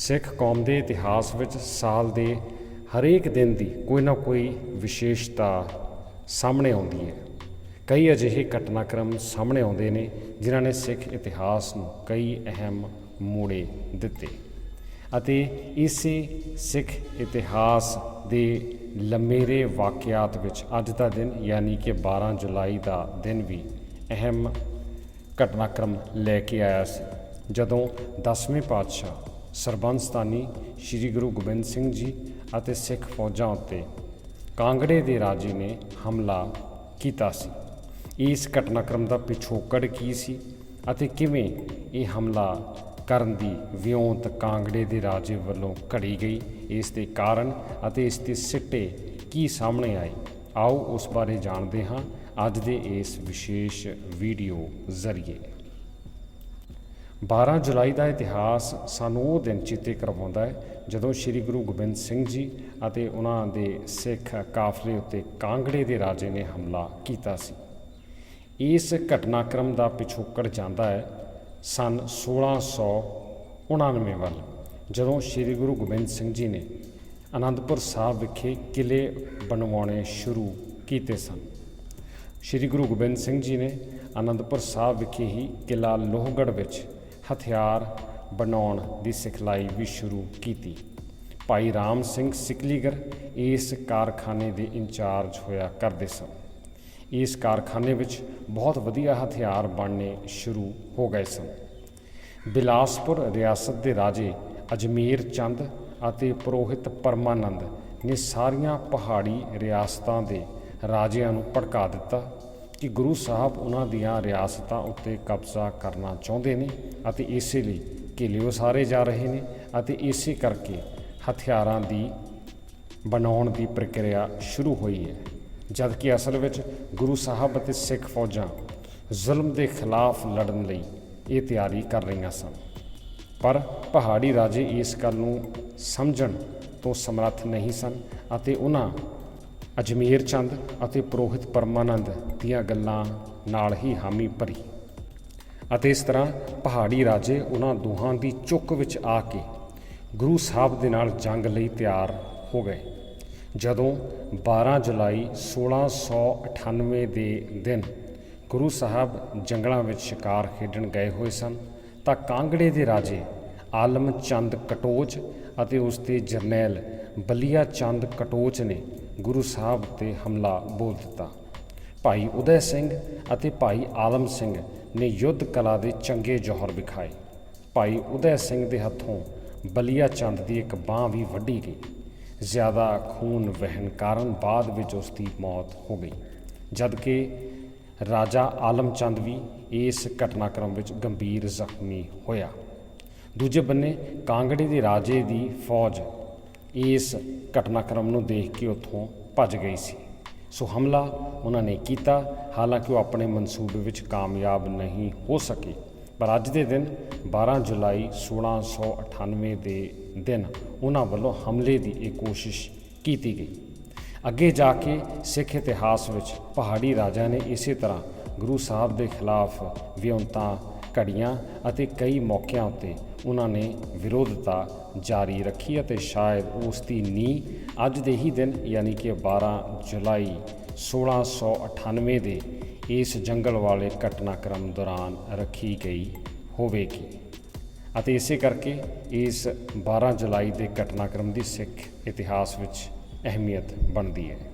ਸਿੱਖ ਕੌਮ ਦੇ ਇਤਿਹਾਸ ਵਿੱਚ ਸਾਲ ਦੇ ਹਰੇਕ ਦਿਨ ਦੀ ਕੋਈ ਨਾ ਕੋਈ ਵਿਸ਼ੇਸ਼ਤਾ ਸਾਹਮਣੇ ਆਉਂਦੀ ਹੈ। ਕਈ ਅਜਿਹੇ ਘਟਨਾਕ੍ਰਮ ਸਾਹਮਣੇ ਆਉਂਦੇ ਨੇ, ਜਿਨ੍ਹਾਂ ਨੇ ਸਿੱਖ ਇਤਿਹਾਸ ਨੂੰ ਕਈ ਅਹਿਮ ਮੋੜੇ ਦਿੱਤੇ। ਅਤੇ ਇਸੇ ਸਿੱਖ ਇਤਿਹਾਸ ਦੇ ਲੰਮੇਰੇ ਵਾਕਿਆਤ ਵਿੱਚ ਅੱਜ ਦਾ ਦਿਨ, ਯਾਨੀ ਕਿ 12 ਜੁਲਾਈ ਦਾ ਦਿਨ ਵੀ ਅਹਿਮ ਘਟਨਾਕ੍ਰਮ ਲੈ ਕੇ ਆਇਆ ਸੀ। ਜਦੋਂ 10ਵੇਂ ਪਾਤਸ਼ਾਹ ਸਰਬੰਸਤਾਨੀ ਸ੍ਰੀ ਗੁਰੂ ਗੋਬਿੰਦ ਸਿੰਘ ਜੀ ਅਤੇ ਸਿੱਖ ਫੌਜਾਂ ਉੱਤੇ ਕਾਂਗੜੇ ਦੇ ਰਾਜੇ ਨੇ ਹਮਲਾ ਕੀਤਾ ਸੀ। ਇਸ ਘਟਨਾਕ੍ਰਮ ਦਾ ਪਿਛੋਕੜ ਕੀ ਸੀ ਅਤੇ ਕਿਵੇਂ ਇਹ ਹਮਲਾ ਕਰਨ ਦੀ ਵਿਉਂਤ ਕਾਂਗੜੇ ਦੇ ਰਾਜੇ ਵੱਲੋਂ ਘੜੀ ਗਈ? ਇਸ ਦੇ ਕਾਰਨ ਅਤੇ ਇਸ ਦੇ ਸਿੱਟੇ ਕੀ ਸਾਹਮਣੇ ਆਏ? ਆਓ ਉਸ ਬਾਰੇ ਜਾਣਦੇ ਹਾਂ। ਅੱਜ ਦੇ ਇਸ ਵਿਸ਼ੇਸ਼ ਵੀਡੀਓ ਜ਼ਰੀਏ। 12 ਜੁਲਾਈ ਦਾ ਇਤਿਹਾਸ ਸਾਨੂੰ ਉਹ ਦਿਨ ਚੇਤੇ ਕਰਵਾਉਂਦਾ ਹੈ, ਜਦੋਂ ਸ੍ਰੀ ਗੁਰੂ ਗੋਬਿੰਦ ਸਿੰਘ ਜੀ ਅਤੇ ਉਹਨਾਂ ਦੇ ਸਿੱਖ ਕਾਫਲੇ ਉੱਤੇ ਕਾਂਗੜੇ ਦੇ ਰਾਜੇ ਨੇ ਹਮਲਾ ਕੀਤਾ ਸੀ। ਇਸ ਘਟਨਾਕ੍ਰਮ ਦਾ ਪਿਛੋਕੜ ਜਾਂਦਾ ਹੈ ਸਨ 1699 ਵੱਲ, ਜਦੋਂ ਸ੍ਰੀ ਗੁਰੂ ਗੋਬਿੰਦ ਸਿੰਘ ਜੀ ਨੇ ਅਨੰਦਪੁਰ ਸਾਹਿਬ ਵਿਖੇ ਕਿਲੇ ਬਣਵਾਉਣੇ ਸ਼ੁਰੂ ਕੀਤੇ ਸਨ। ਸ੍ਰੀ ਗੁਰੂ ਗੋਬਿੰਦ ਸਿੰਘ ਜੀ ਨੇ ਅਨੰਦਪੁਰ ਸਾਹਿਬ ਵਿਖੇ ਹੀ ਕਿਲਾ ਲੋਹਗੜ੍ਹ ਵਿੱਚ ਹਥਿਆਰ ਬਣਾਉਣ ਦੀ ਸਿਖਲਾਈ ਵੀ ਸ਼ੁਰੂ ਕੀਤੀ। ਭਾਈ ਰਾਮ ਸਿੰਘ ਸਿਕਲੀਗਰ ਇਸ ਕਾਰਖਾਨੇ ਦੇ ਇੰਚਾਰਜ ਹੋਇਆ ਕਰਦੇ ਸਨ। ਇਸ ਕਾਰਖਾਨੇ ਵਿੱਚ ਬਹੁਤ ਵਧੀਆ ਹਥਿਆਰ ਬਣਨੇ ਸ਼ੁਰੂ ਹੋ ਗਏ ਸਨ। ਬਿਲਾਸਪੁਰ ਰਿਆਸਤ ਦੇ ਰਾਜੇ ਅਜਮੇਰ ਚੰਦ ਅਤੇ ਪੁਰੋਹਿਤ ਪਰਮਾਨੰਦ ਨੇ ਸਾਰੀਆਂ ਪਹਾੜੀ ਰਿਆਸਤਾਂ ਦੇ ਰਾਜਿਆਂ ਨੂੰ ਭੜਕਾ ਦਿੱਤਾ ਕਿ ਗੁਰੂ ਸਾਹਿਬ ਉਹਨਾਂ ਦੀਆਂ ਰਿਆਸਤਾਂ ਉੱਤੇ ਕਬਜ਼ਾ ਕਰਨਾ ਚਾਹੁੰਦੇ ਨੇ ਅਤੇ ਇਸੇ ਲਈ ਕਿਲੇ ਉਸਾਰੇ ਜਾ ਰਹੇ ਨੇ ਅਤੇ ਇਸੇ ਕਰਕੇ ਹਥਿਆਰਾਂ ਦੀ ਬਣਾਉਣ ਦੀ ਪ੍ਰਕਿਰਿਆ ਸ਼ੁਰੂ ਹੋਈ ਹੈ। ਜਦ ਕਿ ਅਸਲ ਵਿੱਚ ਗੁਰੂ ਸਾਹਿਬ ਅਤੇ ਸਿੱਖ ਫੌਜਾਂ ਜ਼ੁਲਮ ਦੇ ਖਿਲਾਫ ਲੜਨ ਲਈ ਇਹ ਤਿਆਰੀ ਕਰ ਰਹੀਆਂ ਸਨ। ਪਰ ਪਹਾੜੀ ਰਾਜੇ ਇਸ ਗੱਲ ਨੂੰ ਸਮਝਣ ਤੋਂ ਸਮਰੱਥ ਨਹੀਂ ਸਨ ਅਤੇ ਉਹਨਾਂ ਅਜਮੇਰ ਚੰਦ ਅਤੇ ਪੁਰੋਹਿਤ ਪਰਮਾਨੰਦ ਦੀਆਂ ਗੱਲਾਂ ਨਾਲ ਹੀ ਹਾਮੀ ਭਰੀ। ਅਤੇ ਇਸ ਤਰ੍ਹਾਂ ਪਹਾੜੀ ਰਾਜੇ ਉਹਨਾਂ ਦੋਹਾਂ ਦੀ ਚੁੱਕ ਵਿੱਚ ਆ ਕੇ ਗੁਰੂ ਸਾਹਿਬ ਦੇ ਨਾਲ ਜੰਗ ਲਈ ਤਿਆਰ ਹੋ ਗਏ। ਜਦੋਂ 12 ਜੁਲਾਈ 1698 ਦੇ ਦਿਨ ਗੁਰੂ ਸਾਹਿਬ ਜੰਗਲਾਂ ਵਿੱਚ ਸ਼ਿਕਾਰ ਖੇਡਣ ਗਏ ਹੋਏ ਸਨ, ਤਾਂ ਕਾਂਗੜੇ ਦੇ ਰਾਜੇ ਆਲਮ ਚੰਦ ਕਟੋਚ ਅਤੇ ਉਸ ਦੇ ਜਰਨੈਲ ਬਲੀਆ ਚੰਦ ਕਟੋਚ ਨੇ ਗੁਰੂ ਸਾਹਿਬ ਤੇ ਹਮਲਾ ਬੋਲ ਦਿੱਤਾ। ਭਾਈ ਉਦੈ ਸਿੰਘ ਅਤੇ ਭਾਈ ਆਲਮ ਸਿੰਘ ਨੇ ਯੁੱਧ ਕਲਾ ਦੇ ਚੰਗੇ ਜੋਹਰ ਵਿਖਾਏ। ਭਾਈ ਉਦੈ ਸਿੰਘ ਦੇ ਹੱਥੋਂ ਬਲੀਆ ਚੰਦ ਦੀ ਇੱਕ ਬਾਹ ਵੀ ਵੱਢੀ ਗਈ। ਜ਼ਿਆਦਾ ਖੂਨ ਵਹਿਣ ਕਾਰਨ ਬਾਅਦ ਵਿੱਚ ਉਸ ਦੀ ਮੌਤ ਹੋ ਗਈ। ਜਦਕਿ ਰਾਜਾ ਆਲਮ ਚੰਦ ਵੀ ਇਸ ਘਟਨਾਕ੍ਰਮ ਵਿੱਚ ਗੰਭੀਰ ਜ਼ਖਮੀ ਹੋਇਆ। ਦੂਜੇ ਬੰਨੇ ਕਾਂਗੜੇ ਦੇ ਰਾਜੇ ਦੀ ਫੌਜ ਇਸ ਘਟਨਾਕ੍ਰਮ ਨੂੰ ਦੇਖ ਕੇ ਉੱਥੋਂ ਭੱਜ ਗਈ ਸੀ। ਸੋ ਹਮਲਾ ਉਹਨਾਂ ਨੇ ਕੀਤਾ। ਹਾਲਾਂਕਿ ਉਹ ਆਪਣੇ ਮਨਸੂਬੇ ਵਿੱਚ ਕਾਮਯਾਬ ਨਹੀਂ ਹੋ ਸਕੇ। ਪਰ ਅੱਜ ਦੇ ਦਿਨ 12 ਜੁਲਾਈ 1698 ਦੇ ਦਿਨ ਉਹਨਾਂ ਵੱਲੋਂ ਹਮਲੇ ਦੀ ਇਹ ਕੋਸ਼ਿਸ਼ ਕੀਤੀ ਗਈ। ਅੱਗੇ ਜਾ ਕੇ ਸਿੱਖ ਇਤਿਹਾਸ ਵਿੱਚ ਪਹਾੜੀ ਰਾਜਾ ਨੇ ਇਸੇ ਤਰ੍ਹਾਂ ਗੁਰੂ ਸਾਹਿਬ ਦੇ ਖਿਲਾਫ ਵਿਉਂਤਾਂ ਘੜੀਆਂ ਅਤੇ ਕਈ ਮੌਕਿਆਂ ਉੱਤੇ ਉਹਨਾਂ ਨੇ ਵਿਰੋਧਤਾ ਜਾਰੀ ਰੱਖੀ ਅਤੇ ਸ਼ਾਇਦ ਉਸ ਦੀ ਨੀਂਹ ਅੱਜ ਦੇ ਹੀ ਦਿਨ ਯਾਨੀ ਕਿ 12 ਜੁਲਾਈ 1698 ਦੇ ਇਸ ਜੰਗਲ ਵਾਲੇ ਘਟਨਾਕ੍ਰਮ ਦੌਰਾਨ ਰੱਖੀ ਗਈ ਹੋਵੇਗੀ। ਅਤੇ ਇਸੇ ਕਰਕੇ ਇਸ 12 ਜੁਲਾਈ ਦੇ ਘਟਨਾਕ੍ਰਮ ਦੀ ਸਿੱਖ ਇਤਿਹਾਸ ਵਿੱਚ ਅਹਿਮੀਅਤ ਬਣਦੀ ਹੈ।